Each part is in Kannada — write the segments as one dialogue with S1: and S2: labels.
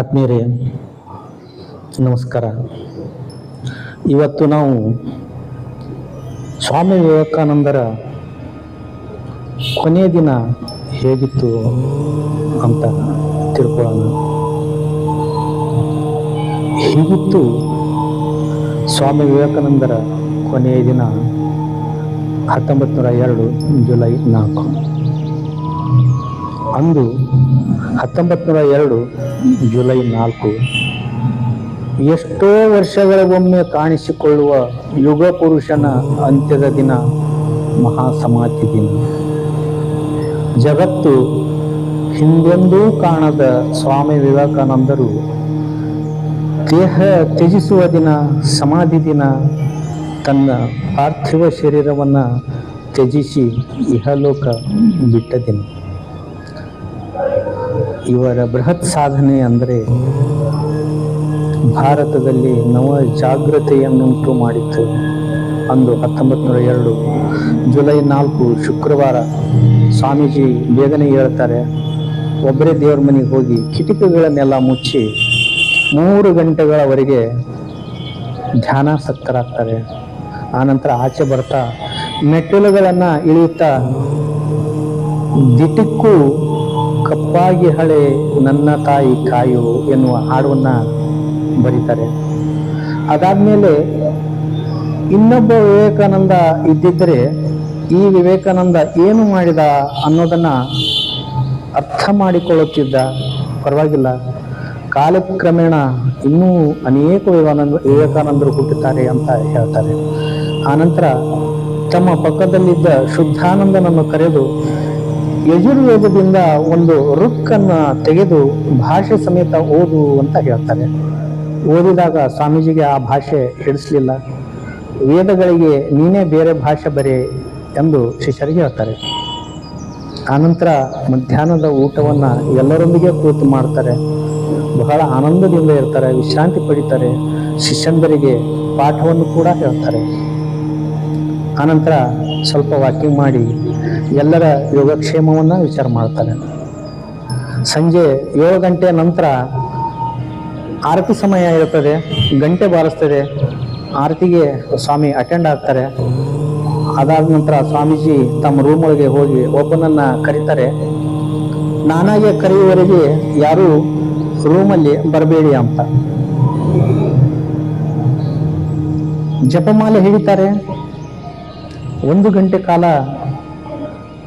S1: ಆತ್ಮೀಯರೇ, ನಮಸ್ಕಾರ. ಇವತ್ತು ನಾವು ಸ್ವಾಮಿ ವಿವೇಕಾನಂದರ ಕೊನೆಯ ದಿನ ಹೇಗಿತ್ತು ಅಂತ ತಿಳ್ಕೊಳ್ಳೋಣ. ಹೀಗಿತ್ತು ಸ್ವಾಮಿ ವಿವೇಕಾನಂದರ ಕೊನೆಯ ದಿನ ಹತ್ತೊಂಬತ್ತು ನೂರ ಎರಡು, ಜುಲೈ ನಾಲ್ಕು. ಅಂದು ಹತ್ತೊಂಬತ್ತು ಎರಡು ಜುಲೈ ನಾಲ್ಕು. ಎಷ್ಟೋ ವರ್ಷಗಳಿಗೊಮ್ಮೆ ಕಾಣಿಸಿಕೊಳ್ಳುವ ಯುಗ ಪುರುಷನ ಅಂತ್ಯದ ದಿನ ಮಹಾಸಮಾಧಿ ದಿನ. ಜಗತ್ತು ಹಿಂದೆಂದೂ ಕಾಣದ ಸ್ವಾಮಿ ವಿವೇಕಾನಂದರು ದೇಹ ತ್ಯಜಿಸುವ ದಿನ, ಸಮಾಧಿ ದಿನ, ತನ್ನ ಪಾರ್ಥಿವ ಶರೀರವನ್ನು ತ್ಯಜಿಸಿ ಇಹಲೋಕ ಬಿಟ್ಟ ದಿನ. ಇವರ ಬೃಹತ್ ಸಾಧನೆ ಅಂದರೆ ಭಾರತದಲ್ಲಿ ನವ ಜಾಗೃತೆಯನ್ನುಂಟು ಮಾಡಿತ್ತು ಅಂದು ಹತ್ತೊಂಬತ್ತು ನೂರ ಎರಡು. ಜುಲೈ ನಾಲ್ಕು ಶುಕ್ರವಾರ ಸ್ವಾಮೀಜಿ ಬೇಗನೆ ಹೇಳ್ತಾರೆ, ಒಬ್ಬರೇ ದೇವ್ರ ಮನೆಗೆ ಹೋಗಿ ಕಿಟಕಿಗಳನ್ನೆಲ್ಲ ಮುಚ್ಚಿ ಮೂರು ಗಂಟೆಗಳವರೆಗೆ ಧ್ಯಾನಾಸಕ್ತರಾಗ್ತಾರೆ. ಆನಂತರ ಆಚೆ ಬರ್ತಾ ಮೆಟ್ಟಿಲುಗಳನ್ನು ಇಳಿಯುತ್ತಾ ದಿಟಿಕ್ಕೂ ಕಪ್ಪಾಗಿ ಹಳೆ ನನ್ನ ತಾಯಿ ಕಾಯು ಎನ್ನುವ ಹಾಡನ್ನ ಬರೀತಾರೆ. ಅದಾದ್ಮೇಲೆ ಇನ್ನೊಬ್ಬ ವಿವೇಕಾನಂದ ಇದ್ದಿದ್ದರೆ ಈ ವಿವೇಕಾನಂದ ಏನು ಮಾಡಿದ ಅನ್ನೋದನ್ನ ಅರ್ಥ ಮಾಡಿಕೊಳ್ಳುತ್ತಿದ್ದ? ಪರವಾಗಿಲ್ಲ. ಕಾಲಕ್ರಮೇಣ ಇನ್ನೂ ಅನೇಕ ವಿವೇಕಾನಂದ ವಿವೇಕಾನಂದರು ಹುಟ್ಟುತ್ತಾರೆ ಅಂತ ಹೇಳ್ತಾರೆ. ಆನಂತರ ತಮ್ಮ ಪಕ್ಕದಲ್ಲಿದ್ದ ಶುದ್ಧಾನಂದನನ್ನು ಕರೆದು ಯಜುರ್ವೇದದಿಂದ ಒಂದು ರುಕ್ಕನ್ನು ತೆಗೆದು ಭಾಷೆ ಸಮೇತ ಓದು ಅಂತ ಹೇಳ್ತಾರೆ. ಓದಿದಾಗ ಸ್ವಾಮೀಜಿಗೆ ಆ ಭಾಷೆ ಹಿಡಿಸ್ಲಿಲ್ಲ ವೇದಗಳಿಗೆ ನೀನೇ ಬೇರೆ ಭಾಷೆ ಬರೆ ಎಂದು ಶಿಷ್ಯರಿಗೆ ಹೇಳ್ತಾರೆ. ಆನಂತರ ಮಧ್ಯಾಹ್ನದ ಊಟವನ್ನು ಎಲ್ಲರೊಂದಿಗೆ ಕೂತು ಮಾಡ್ತಾರೆ. ಬಹಳ ಆನಂದದಿಂದ ಇರ್ತಾರೆ, ವಿಶ್ರಾಂತಿ ಪಡಿತಾರೆ. ಶಿಷ್ಯಂದರಿಗೆ ಪಾಠವನ್ನು ಕೂಡ ಹೇಳ್ತಾರೆ. ಆನಂತರ ಸ್ವಲ್ಪ ವಾಕಿಂಗ್ ಮಾಡಿ ಎಲ್ಲರ ಯೋಗಕ್ಷೇಮವನ್ನು ವಿಚಾರ ಮಾಡ್ತಾರೆ. ಸಂಜೆ ಏಳು ಗಂಟೆ ನಂತರ ಆರತಿ ಸಮಯ ಇರುತ್ತದೆ, ಗಂಟೆ ಬಾರಿಸ್ತದೆ, ಆರತಿಗೆ ಸ್ವಾಮಿ ಅಟೆಂಡ್ ಆಗ್ತಾರೆ. ಅದಾದ ನಂತರ ಸ್ವಾಮೀಜಿ ತಮ್ಮ ರೂಮ್ ಒಳಗೆ ಹೋಗಿ ಒಬ್ಬನನ್ನು ಕರೀತಾರೆ. ನಾನಾಗೆ ಕರೆಯುವವರೆಗೆ ಯಾರೂ ರೂಮಲ್ಲಿ ಬರಬೇಡಿ ಅಂತ. ಜಪಮಾಲೆ ಹಿಡಿತಾರೆ. ಒಂದು ಗಂಟೆ ಕಾಲ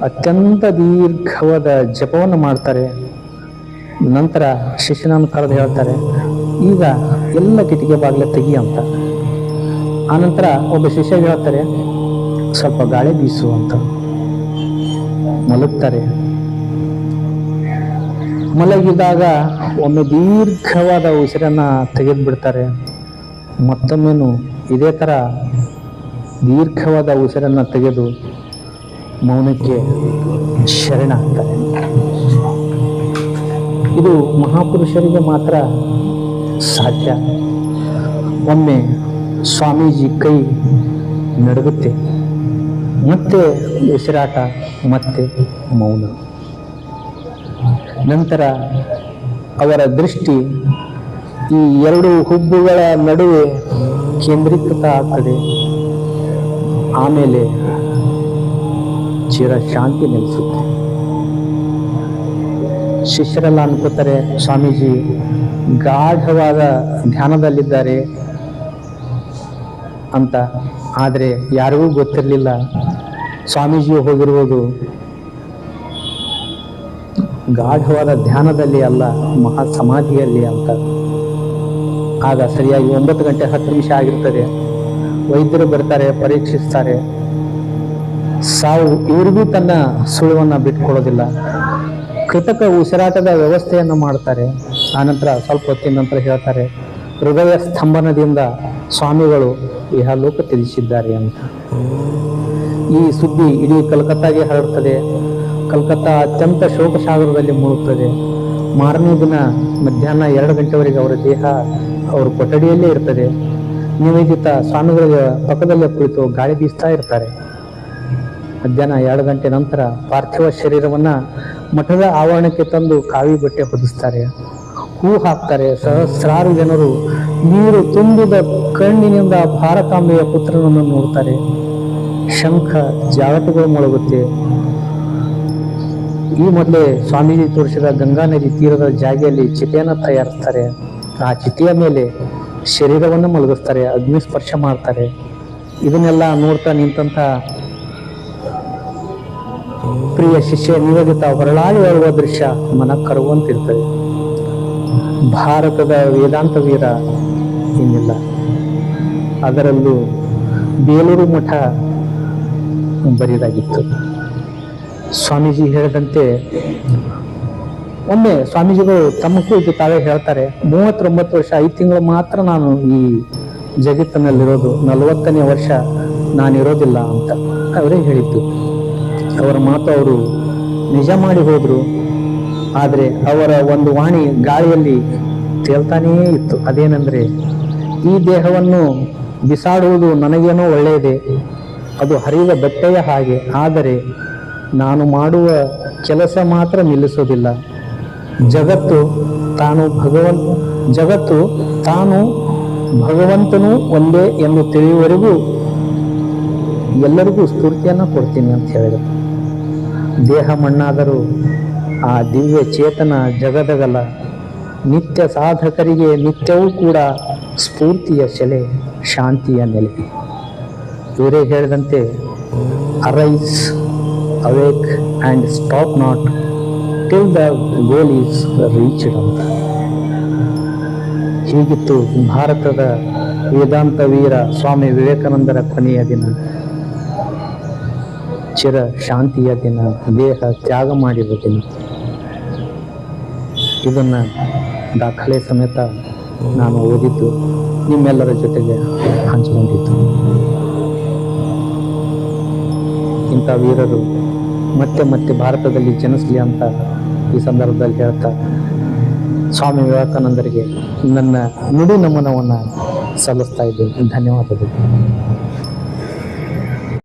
S1: ಅತ್ಯಂತ ದೀರ್ಘವಾದ ಜಪವನ್ನು ಮಾಡ್ತಾರೆ. ನಂತರ ಶಿಷ್ಯನನ್ನು ಕರೆದು ಹೇಳ್ತಾರೆ, ಈಗ ಎಲ್ಲ ಕಿಟಿಗೆ ಬಾಗಿಲ ತೆಗಿ ಅಂತ. ಆನಂತರ ಒಬ್ಬ ಶಿಷ್ಯ ಹೇಳ್ತಾರೆ, ಸ್ವಲ್ಪ ಗಾಳಿ ಬೀಸು ಅಂತ. ಮಲಗ್ತಾರೆ. ಮಲಗಿದಾಗ ಒಮ್ಮೆ ದೀರ್ಘವಾದ ಉಸಿರನ್ನ ತೆಗೆದು ಬಿಡ್ತಾರೆ ಮತ್ತೊಮ್ಮೆನು ಇದೇ ಥರ ದೀರ್ಘವಾದ ಉಸಿರನ್ನ ತೆಗೆದು ಮೌನಕ್ಕೆ ಶರಣಾಗ್ತಾರೆ. ಇದು ಮಹಾಪುರುಷರಿಗೆ ಮಾತ್ರ ಸಾಧ್ಯ. ಒಮ್ಮೆ ಸ್ವಾಮೀಜಿ ಕೈ ನಡುಗುತ್ತೆ. ಮತ್ತೆ ಉಸಿರಾಟ, ಮತ್ತೆ ಮೌನ. ನಂತರ ಅವರ ದೃಷ್ಟಿ ಈ ಎರಡು ಹುಬ್ಬುಗಳ ನಡುವೆ ಕೇಂದ್ರೀಕೃತ ಆಗ್ತದೆ. ಆಮೇಲೆ ಚಿರ ಶಾಂತಿ ನೆಲೆಸುತ್ತೆ. ಶಿಷ್ಯರೆಲ್ಲ ಅನ್ಕೋತಾರೆ, ಸ್ವಾಮೀಜಿ, ಗಾಢವಾದ ಧ್ಯಾನದಲ್ಲಿದ್ದಾರೆ ಅಂತ. ಆದರೆ ಯಾರಿಗೂ ಗೊತ್ತಿರಲಿಲ್ಲ. ಸ್ವಾಮೀಜಿ ಹೋಗಿರುವುದು ಗಾಢವಾದ ಧ್ಯಾನದಲ್ಲಿ ಅಲ್ಲ ಮಹಾ ಸಮಾಧಿಯಲ್ಲಿ ಅಂತ. ಆಗ ಸರಿಯಾಗಿ ಒಂಬತ್ತು ಗಂಟೆ ಹತ್ತು ನಿಮಿಷ ಆಗಿರ್ತದೆ. ವೈದ್ಯರು ಬರ್ತಾರೆ, ಪರೀಕ್ಷಿಸ್ತಾರೆ. ಸಾವು ಇವರಿಗೂ ತನ್ನ ಸುಳಿವನ್ನು ಬಿಟ್ಕೊಳ್ಳೋದಿಲ್ಲ ಕೃತಕ ಉಸಿರಾಟದ ವ್ಯವಸ್ಥೆಯನ್ನು ಮಾಡ್ತಾರೆ. ಆನಂತರ ಸ್ವಲ್ಪ ಹೊತ್ತಿನ ನಂತರ ಹೇಳ್ತಾರೆ, ಹೃದಯ ಸ್ತಂಭನದಿಂದ ಸ್ವಾಮಿಗಳು ಇಹಲೋಕ ತ್ಯಜಿಸಿದ್ದಾರೆ ಅಂತ. ಈ ಸುದ್ದಿ ಇಡೀ ಕಲ್ಕತ್ತಾಗೆ ಹರಡುತ್ತದೆ ಕಲ್ಕತ್ತಾ ಅತ್ಯಂತ ಶೋಕಸಾಗರದಲ್ಲಿ ಮೂಡುತ್ತದೆ ಮಾರನೇ ದಿನ ಮಧ್ಯಾಹ್ನ ಎರಡು ಗಂಟೆವರೆಗೆ ಅವರ ದೇಹ ಅವರ ಕೊಠಡಿಯಲ್ಲೇ ಇರ್ತದೆ. ನಿವೇದಿತ ಸ್ವಾಮಿಗಳಿಗೆ ಪಕ್ಕದಲ್ಲೇ ಕುಳಿತು ಗಾಳಿ ಬೀಸ್ತಾ ಇರ್ತಾರೆ. ಮಧ್ಯಾಹ್ನ ಎರಡು ಗಂಟೆ ನಂತರ ಪಾರ್ಥಿವ ಶರೀರವನ್ನು ಮಠದ ಆವರಣಕ್ಕೆ ತಂದು ಕಾವಿ ಬಟ್ಟೆ ಹೊದಿಸ್ತಾರೆ. ಹೂ ಹಾಕ್ತಾರೆ. ಸಹಸ್ರಾರು ಜನರು ನೀರು ತುಂಬಿದ ಕಣ್ಣಿನಿಂದ ಭಾರತಾಂಬೆಯ ಪುತ್ರನನ್ನು ನೋಡ್ತಾರೆ. ಶಂಖ ಜಾಗಟಗಳು ಮೊಳಗುತ್ತೆ. ಈ ಮೊದಲೇ ಸ್ವಾಮೀಜಿ ತೋರಿಸಿದ ಗಂಗಾ ನದಿ ತೀರದ ಜಾಗೆಯಲ್ಲಿ ಚಿತೆಯನ್ನು ತಯಾರಿಸ್ತಾರೆ. ಆ ಚಿತೆಯ ಮೇಲೆ ಶರೀರವನ್ನು ಮಲಗಿಸ್ತಾರೆ. ಅಗ್ನಿ ಸ್ಪರ್ಶ ಮಾಡ್ತಾರೆ. ಇದನ್ನೆಲ್ಲ ನೋಡ್ತಾ ನಿಂತಹ ಪ್ರಿಯ ಶಿಷ್ಯ, ನಿವೇದಿತ ಹೊರಳಾಡಿ ಹೇಳುವ ದೃಶ್ಯ ಮನ ಕರುವಂತಿರ್ತದೆ ಭಾರತದ ವೇದಾಂತ ವೀರ ಇನ್ನಿಲ್ಲ. ಅದರಲ್ಲೂ ಬೇಲೂರು ಮಠ ಬರಿದಾಗಿತ್ತು. ಸ್ವಾಮೀಜಿ ಹೇಳಿದಂತೆ, ಒಮ್ಮೆ ಸ್ವಾಮೀಜಿಗಳು ತಮ್ಮ ಕುರಿತು ತಾವೇ ಹೇಳ್ತಾರೆ, ಮೂವತ್ತೊಂಬತ್ತು ವರ್ಷ ಐದು ತಿಂಗಳು ಮಾತ್ರ ನಾನು ಈ ಜಗತ್ತಿನಲ್ಲಿರೋದು, ನಲವತ್ತನೇ ವರ್ಷ ನಾನಿರೋದಿಲ್ಲ ಅಂತ. ಅವರೇ ಹೇಳಿದ್ದು. ಅವರ ಮಾತು ಅವರು ನಿಜ ಮಾಡಿ ಹೋದರು. ಆದರೆ ಅವರ ಒಂದು ವಾಣಿ ಗಾಳಿಯಲ್ಲಿ ತೇಲ್ತಾನೇ ಇತ್ತು. ಅದೇನೆಂದರೆ, ಈ ದೇಹವನ್ನು ಬಿಸಾಡುವುದು ನನಗೇನೋ ಒಳ್ಳೆಯದೇ. ಅದು ಹರಿಯುವ ಬಟ್ಟೆಯ ಹಾಗೆ. ಆದರೆ ನಾನು ಮಾಡುವ ಕೆಲಸ ಮಾತ್ರ ನಿಲ್ಲಿಸೋದಿಲ್ಲ ಜಗತ್ತು ತಾನು ಭಗವಂತ ಜಗತ್ತು ತಾನು ಭಗವಂತನು ಒಂದೇ ಎಂದು ತಿಳಿಯುವವರೆಗೂ ಎಲ್ಲರಿಗೂ ಸ್ಫೂರ್ತಿಯನ್ನು ಕೊಡ್ತೀನಿ ಅಂತ ಹೇಳಿದರು. ದೇಹ ಮಣ್ಣಾದರೂ ಆ ದಿವ್ಯ ಚೇತನ ಜಗದಗಲ ನಿತ್ಯ ಸಾಧಕರಿಗೆ ನಿತ್ಯವೂ ಕೂಡ ಸ್ಫೂರ್ತಿಯ ಸೆಲೆ, ಶಾಂತಿಯ ನೆಲೆ. ಇವರೇ ಹೇಳಿದಂತೆ arise awake and stop not till the goal is reached ಅಂತ ಹೀಗಿತ್ತು ಭಾರತದ ವೇದಾಂತ ವೀರ ಸ್ವಾಮಿ ವಿವೇಕಾನಂದರ ಕೊನೆಯ ದಿನ. ಚಿರ ಶಾಂತಿಯ ದಿನ, ದೇಹ ತ್ಯಾಗ ಮಾಡಿರುವ ದಿನ. ಇದನ್ನು ದಾಖಲೆ ಸಮೇತ ನಾನು ಓದಿದ್ದು ನಿಮ್ಮೆಲ್ಲರ ಜೊತೆಗೆ ಹಂಚಿಕೊಂಡಿದ್ದು. ಇಂಥ ವೀರರು ಮತ್ತೆ ಮತ್ತೆ ಭಾರತದಲ್ಲಿ ಜನಿಸಲಿ ಅಂತ ಈ ಸಂದರ್ಭದಲ್ಲಿ ಹೇಳ್ತಾ, ಸ್ವಾಮಿ ವಿವೇಕಾನಂದರಿಗೆ ನನ್ನ ನುಡಿ ನಮನವನ್ನು ಸಲ್ಲಿಸ್ತಾ ಇದ್ದೇನೆ. ಧನ್ಯವಾದಗಳು.